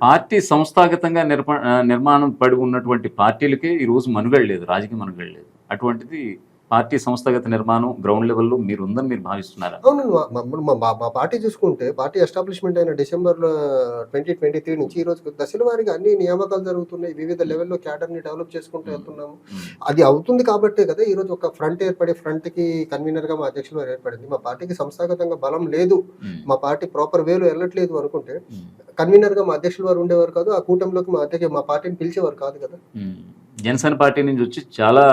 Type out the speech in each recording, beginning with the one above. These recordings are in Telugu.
పార్టీ సంస్థాగతంగా నిర్మా నిర్మాణం పడి ఉన్నటువంటి పార్టీలకే ఈ రోజు మనుగడ లేదు రాజకీయ మనుగడ లేదు. అటువంటిది పార్టీ సంస్థాగత నిర్మాణం గ్రౌండ్ లెవెల్లో మీరు ఉందని మీరు భావిస్తున్నారా? అవును మా- పార్టీ చూసుకుంటే పార్టీ ఎస్టాబ్లిష్మెంట్ అయిన డిసెంబర్ ట్వంటీ ట్వంటీ త్రీ నుంచి ఈ రోజు దశల వారీగా అన్ని నియామకాలు జరుగుతున్నాయి. వివిధ లెవెల్లో క్యాడర్ని డెవలప్ చేసుకుంటూ వెళ్తున్నాము. ఉమ్, అది అవుతుంది కాబట్టే కదా ఈ రోజు ఒక ఫ్రంట్ ఏర్పడి ఫ్రంట్కి కన్వీనర్గా మా అధ్యక్షులు వారు ఏర్పడింది. మా పార్టీకి సంస్థాగతంగా బలం లేదు. మా పార్టీ ప్రాపర్ వేలో వెళ్ళట్లేదు అనుకుంటే ఉమ్, కన్వీనర్గా మా అధ్యక్షులు వారు ఉండేవారు కాదు ఆ కూటమిలోకి మా అధ్యక్ష మా పార్టీని పిలిచేవారు కాదు కదా. జనసేన పార్టీ నుంచి వచ్చి చాలా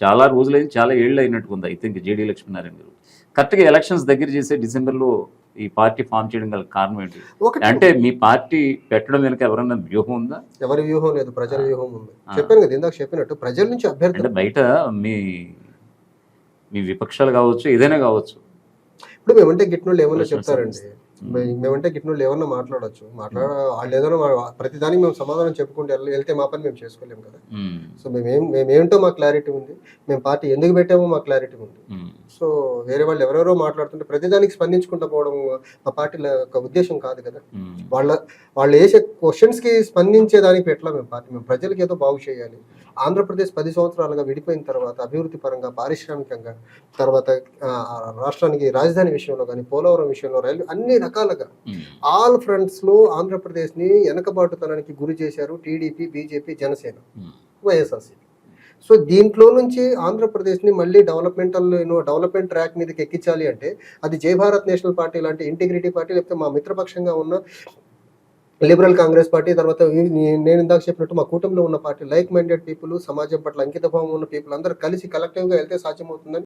చాలా రోజులైంది చాలా ఏళ్ళు అయినట్టుకుంది I think JD Lakshminarayana garu. కరెక్ట్గా ఎలక్షన్స్ దగ్గర చేసే డిసెంబర్లో ఈ పార్టీ ఫామ్ చేయడం గల కారణం ఏంటి? అంటే మీ పార్టీ పెట్టడం వెనుక ఎవరన్నా వ్యూహం ఉందా? ఎవరి వ్యూహం లేదు ప్రజల వ్యూహం ఉంది. చెప్పాను కదా ఇందాక చెప్పినట్టు ప్రజల నుంచి అభ్యర్థి అంటే బయట మీ మీ విపక్షాలు కావచ్చు ఏదైనా కావచ్చు. ఇప్పుడు మేమంటే గిట్నోళ్ళు ఏమన్నా చెప్తారండి మేమంటే గిట్నోళ్ళు ఏమన్నా మాట్లాడొచ్చు. మాట్లాడ వాళ్ళు ఏదైనా మా- ప్రతిదానికి మేము సమాధానం చెప్పుకుంటూ వెళ్ళ- వెళ్తే మా పని మేము చేసుకోలేము కదా. సో మేమేం మేమేంటో మా క్లారిటీ ఉంది. మేము పార్టీ ఎందుకు పెట్టామో మా క్లారిటీ ఉంది. సో వేరే వాళ్ళు ఎవరెవరో మాట్లాడుతుంటే ప్రతిదానికి స్పందించుకుంటూ పోవడం మా పార్టీ యొక్క ఉద్దేశం కాదు కదా. వాళ్ళ వాళ్ళు వేసే క్వశ్చన్స్కి స్పందించేదానికి పెట్టలా మేము పార్టీ మేము ప్రజలకి ఏదో బాగు చేయాలి. ఆంధ్రప్రదేశ్ పది సంవత్సరాలుగా విడిపోయిన తర్వాత అభివృద్ధి పరంగా పారిశ్రామికంగా తర్వాత ఆ, ఆ రాష్ట్రానికి రాజధాని విషయంలో కానీ పోలవరం విషయంలో రైలు అన్ని రకాలుగా. ఆల్ ఫ్రంట్స్లో ఆంధ్రప్రదేశ్ని వెనకబాటుతనానికి గురి చేశారు TDP BJP Janasena um, YSRC so దీంట్లో నుంచి ఆంధ్రప్రదేశ్ని మళ్ళీ డెవలప్మెంటల్ డెవలప్మెంట్ ట్రాక్ మీదకి ఎక్కించాలి అంటే అది జై భారత్ నేషనల్ పార్టీ లాంటి ఇంటిగ్రిటీ పార్టీ లేకపోతే మా మిత్రపక్షంగా ఉన్న లిబరల్ కాంగ్రెస్ పార్టీ తర్వాత నేను ఇందాక చెప్పినట్టు మా కూటమిలో ఉన్న పార్టీ లైక్ మైండెడ్ పీపుల్ సమాజం పట్ల అంకితభావం ఉన్న పీపుల్ అందరూ కలిసి కలెక్టివ్గా వెళ్తే సాధ్యమవుతుందని